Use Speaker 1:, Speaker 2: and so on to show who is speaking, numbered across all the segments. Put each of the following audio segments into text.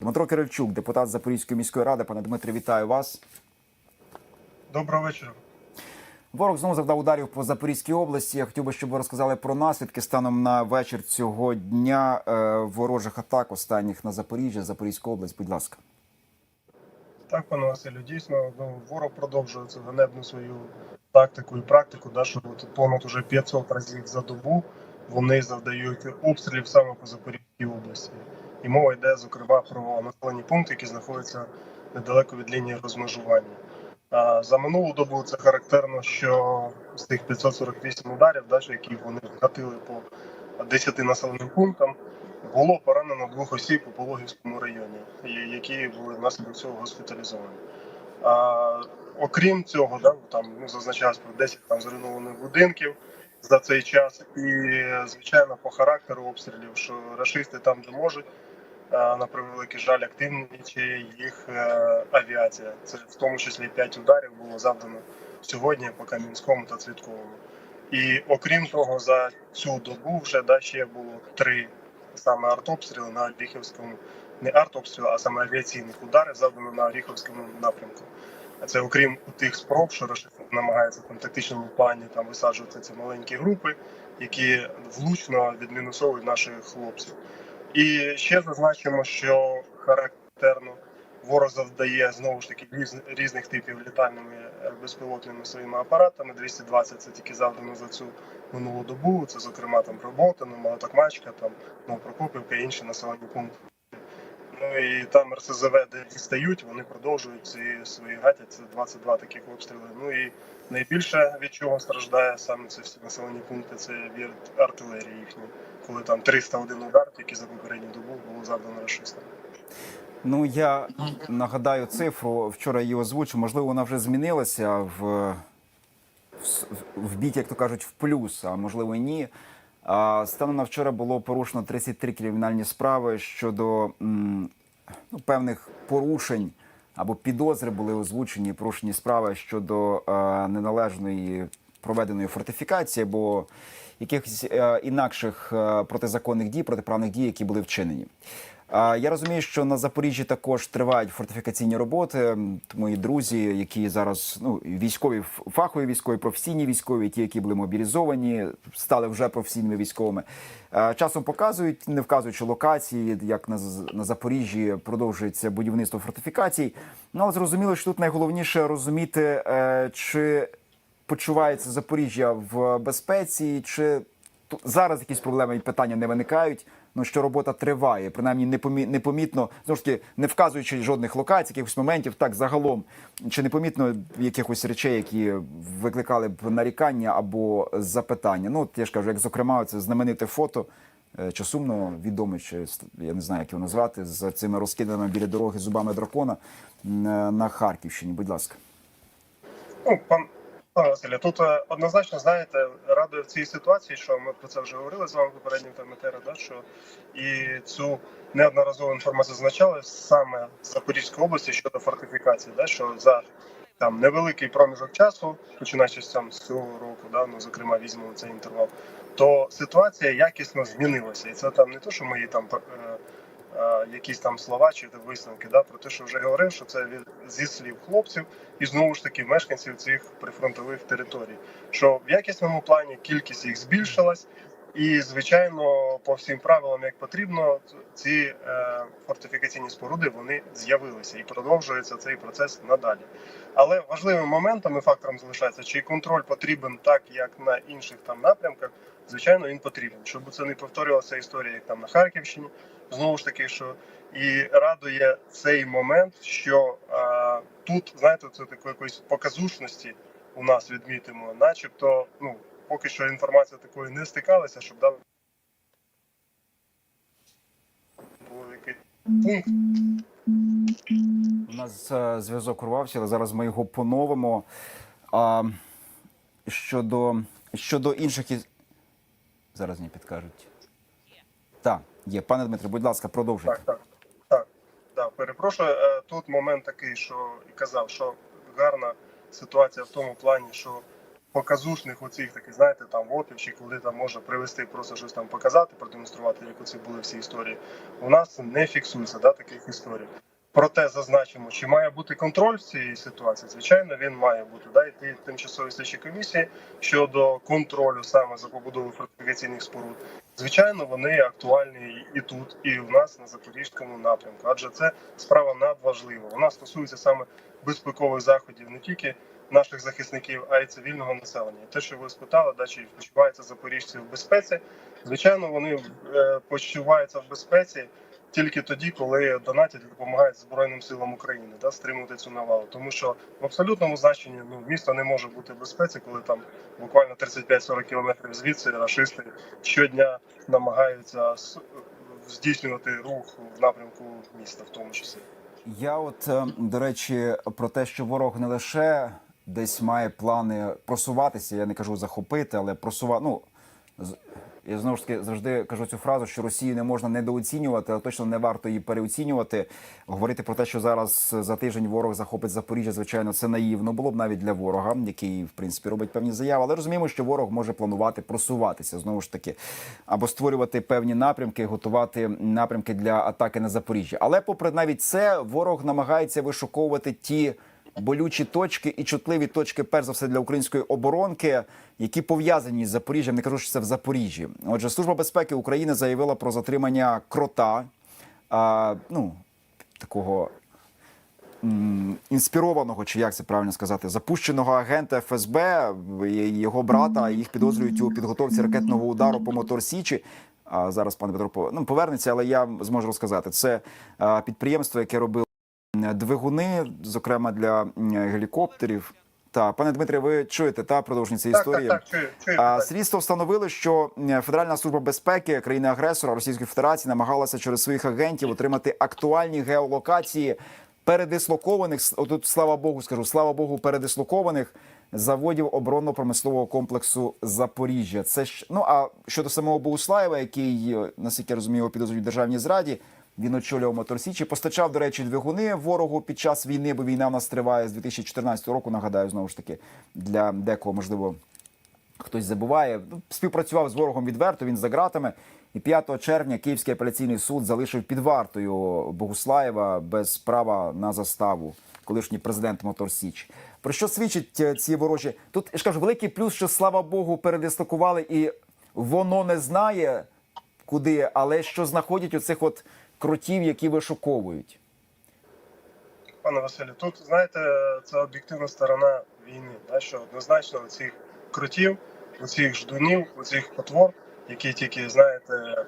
Speaker 1: Дмитро Кирильчук, депутат Запорізької міської ради. Пане Дмитре, вітаю вас.
Speaker 2: Доброго вечора.
Speaker 1: Ворог знову завдав ударів по Запорізькій області. Я хотів би, щоб ви розказали про наслідки станом на вечір цього дня е, ворожих атак останніх на Запоріжжя, Запорізьку область. Будь ласка.
Speaker 2: Так, пане Василю, дійсно, ну, ворог продовжує цю ганебну свою тактику і практику, да, що от понад уже 500 разів за добу вони завдають обстрілів саме по Запорізькій області. І мова йде, зокрема, про населені пункти, які знаходяться недалеко від лінії розмежування. За минулу добу це характерно, що з тих 548 ударів, да, які вони вгатили по 10 населеним пунктам, було поранено двох осіб у Пологівському районі, які були внаслідок цього госпіталізовані. А, окрім цього, да, там ну, зазначалось про 10 там зруйнованих будинків за цей час. І звичайно, по характеру обстрілів, що рашисти там, де можуть, на превеликий жаль, активнічає їх е, авіація. Це в тому числі 5 ударів було завдано сьогодні по Кам'янському та Цвітковому. І окрім того, за цю добу вже да, ще було три саме артобстріли на Оріхівському, не артобстріли, а саме авіаційних ударів завдано на Оріхівському напрямку. Це окрім тих спроб, що рашисти намагаються там тактичному плані там висаджувати ці маленькі групи, які влучно відмінусовують наших хлопців. І ще зазначимо, що характерно ворог завдає знову ж таки різ- різних типів літальними е, безпілотними своїми апаратами. 220 це тільки завдано за цю минулу добу. Це зокрема там Роботино, Молотокмачка, там Новопрокопівка і інші населені пункти. Ну і там РСЗВ, дістають, вони продовжують ці свої гатять. Це 22 таких обстріли. Ну і найбільше від чого страждає саме це всі населені пункти, це від артилерії їхньої, коли там 301 удар, тільки за попередню добу було завдано рашистам.
Speaker 1: Ну я нагадаю цифру. Вчора її озвучив. Можливо, вона вже змінилася в, в, в бік, як то кажуть, в плюс, а можливо ні. Станом на вчора було порушено 33 кримінальні справи щодо ну, певних порушень або підозри були озвучені, порушені справи щодо е, неналежної проведеної фортифікації або якихось е, інакших е, протизаконних дій, протиправних дій, які були вчинені. Я розумію, що на Запоріжжі також тривають фортифікаційні роботи. Мої друзі, які зараз ну військові, фахові військові, професійні військові, ті, які були мобілізовані, стали вже професійними військовими. Е, Часом показують, не вказуючи локації, як на, на Запоріжжі продовжується будівництво фортифікацій. Ну але зрозуміло, що тут найголовніше розуміти, е, чи почувається Запоріжжя в безпеці, чи зараз якісь проблеми і питання не виникають. Ну що робота триває, принаймні непомі- непомітно, знову ж таки, не вказуючи жодних локацій, якихось моментів, так загалом чи непомітно якихось речей, які викликали б нарікання або запитання. Ну, от я ж кажу, як зокрема, це знамените фото. е, Чи сумно відоме, чи я не знаю, як його назвати, з цими розкиданими біля дороги зубами дракона е, на Харківщині. Будь ласка.
Speaker 2: Ну, пан Василю, тут е, однозначно знаєте, радує в цій ситуації, що ми про це вже говорили з вами попереднім там етері, да, що і цю неодноразову інформацію зазначали саме з Запорізької області щодо фортифікації, да, що за там невеликий проміжок часу, починаючи там з цього року, да, ну зокрема візьмемо цей інтервал, то ситуація якісно змінилася, і це там не то, що мої там. Е, Якісь там слова чи висновки, да, про те, що вже говорив, що це зі слів хлопців, і знову ж таки мешканців цих прифронтових територій. Що в якісному плані кількість їх збільшилась, і звичайно, по всім правилам, як потрібно, ці е, фортифікаційні споруди вони з'явилися і продовжується цей процес надалі. Але важливим моментом і фактором залишається, чи контроль потрібен так, як на інших там напрямках. Звичайно, він потрібен, щоб це не повторювалася історія, як там на Харківщині. Знову ж таки, що і радує цей момент, що а, тут, знаєте, це такої якоїсь показушності у нас відмітимо, начебто, ну поки що інформація такої не стикалася, щоб дав був пункт.
Speaker 1: У нас е, зв'язок урвався, але зараз ми його поновимо. А, щодо, щодо інших із... Зараз мені підкажуть. Так, є. Пане Дмитре, будь ласка, продовжуйте.
Speaker 2: Так, так, так. так. перепрошую. Е, Тут момент такий, що і казав, що гарна ситуація в тому плані, що показушних оцих таких, знаєте, там вопів, чи коли там може привести просто щось там показати, продемонструвати, як оці були всі історії. У нас не фіксується да, таких історій. Проте зазначимо, чи має бути контроль в цій ситуації? Звичайно, він має бути. Да, і ті тимчасові слідчі комісії щодо контролю саме за побудовою фортифікаційних споруд. Звичайно, вони актуальні і тут, і в нас на запорізькому напрямку, адже це справа надважлива. Вона стосується саме безпекових заходів не тільки наших захисників, а й цивільного населення. Те, що ви спитали, да, чи почуваються запоріжці в безпеці. Звичайно, вони е, почуваються в безпеці тільки тоді, коли донатять допомагають Збройним силам України да, стримувати цю навалу. Тому що в абсолютному значенні ну, місто не може бути в безпеці, коли там буквально 35-40 кілометрів звідси рашисти щодня намагаються здійснювати рух в напрямку міста, в тому числі.
Speaker 1: Я от е, до речі про те, що ворог не лише десь має плани просуватися, я не кажу захопити, але просувати. Ну я знову ж таки завжди кажу цю фразу, що Росію не можна недооцінювати, але точно не варто її переоцінювати. Говорити про те, що зараз за тиждень ворог захопить Запоріжжя, звичайно, це наївно було б навіть для ворога, який в принципі робить певні заяви. Але розуміємо, що ворог може планувати просуватися знову ж таки, або створювати певні напрямки, готувати напрямки для атаки на Запоріжжя. Але, попри навіть це, ворог намагається вишуковувати ті болючі точки і чутливі точки, перш за все для української оборонки, які пов'язані з Запоріжжям. Не кажу, що це в Запоріжжі. Отже, служба безпеки України заявила про затримання крота, а, ну такого інспірованого, чи як це правильно сказати, запущеного агента ФСБ, його брата. Їх підозрюють у підготовці ракетного удару по мотор Січі. А зараз пан Петро ну, повернеться, але я зможу розказати. Це підприємство, яке робило двигуни, зокрема для гелікоптерів. Та пане Дмитре, ви чуєте та продовження цієї
Speaker 2: Так,
Speaker 1: історії?
Speaker 2: так, так, чую, чую.
Speaker 1: А. Слідство встановили, що Федеральна служба безпеки країни-агресора Російської Федерації намагалася через своїх агентів отримати актуальні геолокації передислокованих отут, слава Богу, скажу, слава Богу, передислокованих заводів оборонно-промислового комплексу Запоріжжя. Це ж ну а щодо самого Богуслаєва, який е, наскільки я розумію, підозрюють державній зраді. Він очолював Моторсічі, постачав, до речі, двигуни ворогу під час війни, бо війна в нас триває з 2014 року. Нагадаю, знову ж таки, для декого можливо хтось забуває. Ну, Співпрацював з ворогом відверто. Він за ґратами. І 5 червня Київський апеляційний суд залишив під вартою Богуслаєва без права на заставу. Колишній президент Мотор Січ. Про що свідчать е, ці ворожі? Тут я ж кажу, великий плюс, що слава Богу, передислокували, і воно не знає куди, але що знаходять оцих от кротів, які вишуковують.
Speaker 2: Пане Василю, тут знаєте, це об'єктивна сторона війни, да, що однозначно цих крутів, оцих ждунів, оцих потвор, які тільки знаєте,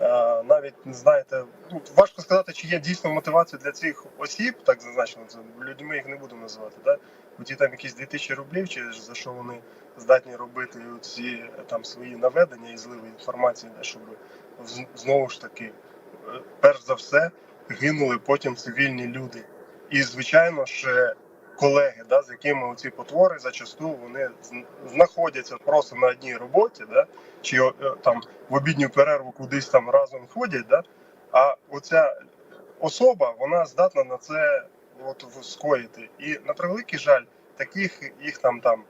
Speaker 2: е, навіть не знаєте, ну важко сказати, чи є дійсно мотивація для цих осіб, так зазначено, людьми їх не буду називати. Да? Ті там якісь 2000 рублів, чи за що вони здатні робити ці там свої наведення і зливи інформації, да, щоб знову ж таки, перш за все, гинули потім цивільні люди. І, звичайно, ще колеги, да, з якими ці потвори зачасту вони знаходяться просто на одній роботі, да, чи е, там в обідню перерву кудись там разом ходять, да, а оця особа вона здатна на це от, скоїти. І на превеликий жаль, таких їх там там.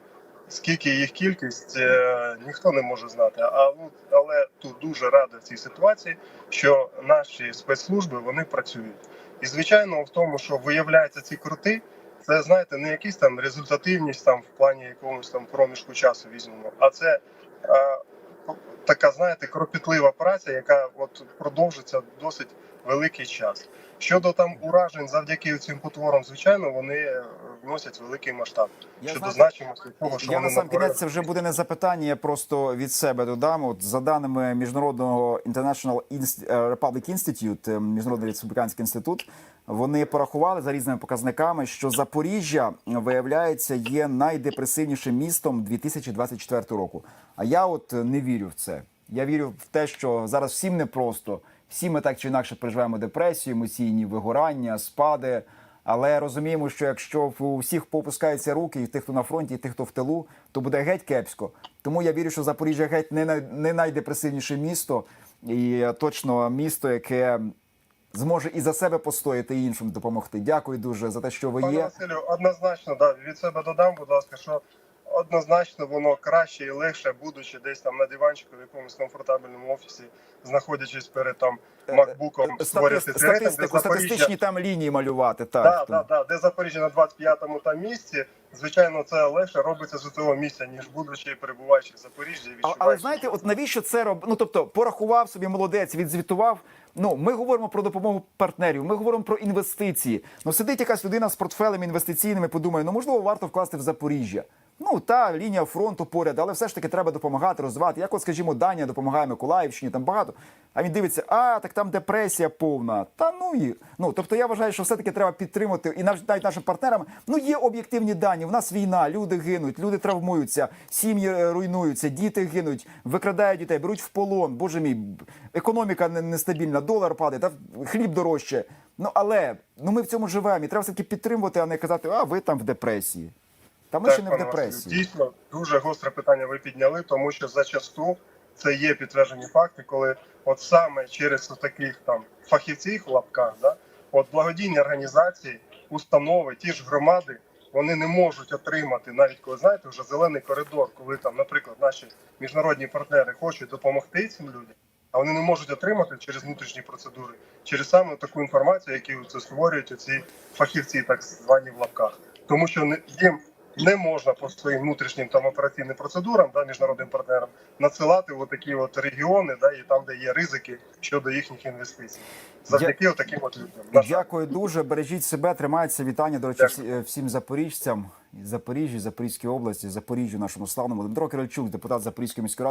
Speaker 2: Скільки їх кількість, е, ніхто не може знати. А ну, але тут дуже радий в цій ситуації, що наші спецслужби вони працюють. І звичайно, в тому, що виявляються ці крути, це знаєте, не якісь там результативність там в плані якогось там проміжку часу візьмемо, а це е, така, знаєте, кропітлива праця, яка от продовжиться досить великий час. Щодо там уражень завдяки цим потворам, звичайно, вони е, вносять великий масштаб.
Speaker 1: Я
Speaker 2: Щодо
Speaker 1: знаю-
Speaker 2: значимості того, що
Speaker 1: Я
Speaker 2: вони
Speaker 1: на сам кінець це вже буде не запитання. Я просто від себе додам. От за даними міжнародного International е, Republic Institute, е, міжнародний республіканський інститут, вони порахували за різними показниками, що Запоріжжя виявляється є найдепресивнішим містом 2024 року. А я от не вірю в це. Я вірю в те, що зараз всім непросто. Всі ми так чи інакше переживаємо депресію, емоційні вигорання, спади. Але розуміємо, що якщо у всіх попускаються руки, і тих, хто на фронті, і тих, хто в тилу, то буде геть кепсько. Тому я вірю, що Запоріжжя геть не, най- не найдепресивніше місто, і точно місто, яке зможе і за себе постояти, і іншим допомогти. Дякую дуже за те, що ви
Speaker 2: Пане
Speaker 1: є.
Speaker 2: Василю, однозначно, да, від себе додам, будь ласка, що однозначно воно краще і легше, будучи десь там на диванчику в якомусь комфортабельному офісі, знаходячись перед там макбуком,
Speaker 1: Е,
Speaker 2: створювати
Speaker 1: статис-
Speaker 2: цей рейтинг, де
Speaker 1: статистику,
Speaker 2: Запоріжжя
Speaker 1: статистичні там лінії малювати. Так,
Speaker 2: Да, да, да. Де Запоріжжя на 25-му там місці, звичайно, це легше робиться з цього місця, ніж будучи перебуваючи в Запоріжжі. відчуваючи,
Speaker 1: Але знаєте, от навіщо це роб... Ну тобто, порахував собі молодець, відзвітував. Ну, ми говоримо про допомогу партнерів, ми говоримо про інвестиції. Ну, сидить якась людина з портфелем інвестиційними, подумає, ну можливо, варто вкласти в Запоріжжя. Ну та лінія фронту поряд, але все ж таки треба допомагати, розвивати. Як, от, скажімо, Данія допомагає Миколаївщині, там багато. А він дивиться, а так там депресія повна. Та ну і ну тобто я вважаю, що все-таки треба підтримати і навіть нашим партнерам. Ну є об'єктивні дані. В нас війна, люди гинуть, люди травмуються, сім'ї е, руйнуються, діти гинуть, викрадають дітей, беруть в полон. Боже мій, економіка не- нестабільна, долар падає, та хліб дорожче. Ну але ну ми в цьому живемо. І треба все таки підтримувати, а не казати, а ви там в депресії. Та ми
Speaker 2: Так,
Speaker 1: ще не в депресії.
Speaker 2: Дійсно, дуже гостре питання ви підняли, тому що зачасту це є підтверджені факти, коли от саме через таких там фахівців в лапках, да, от благодійні організації, установи, ті ж громади, вони не можуть отримати, навіть коли знаєте, вже зелений коридор, коли там, наприклад, наші міжнародні партнери хочуть допомогти цим людям. А вони не можуть отримати через внутрішні процедури, через саме таку інформацію, яку це створюють ці фахівці, так звані в лапках, тому що не їм не можна по своїм внутрішнім там операційним процедурам, да, міжнародним партнерам надсилати в такі от регіони, да, і там, де є ризики щодо їхніх інвестицій, завдяки отаким от людям.
Speaker 1: Дякую дуже. Бережіть себе, тримайтеся. Вітання, до речі,
Speaker 2: Дякую.
Speaker 1: е, всім запоріжцям, Запоріжжі, Запорізькій області, Запоріжжю, нашому славному. Дмитро Кирильчук, депутат Запорізької міської ради.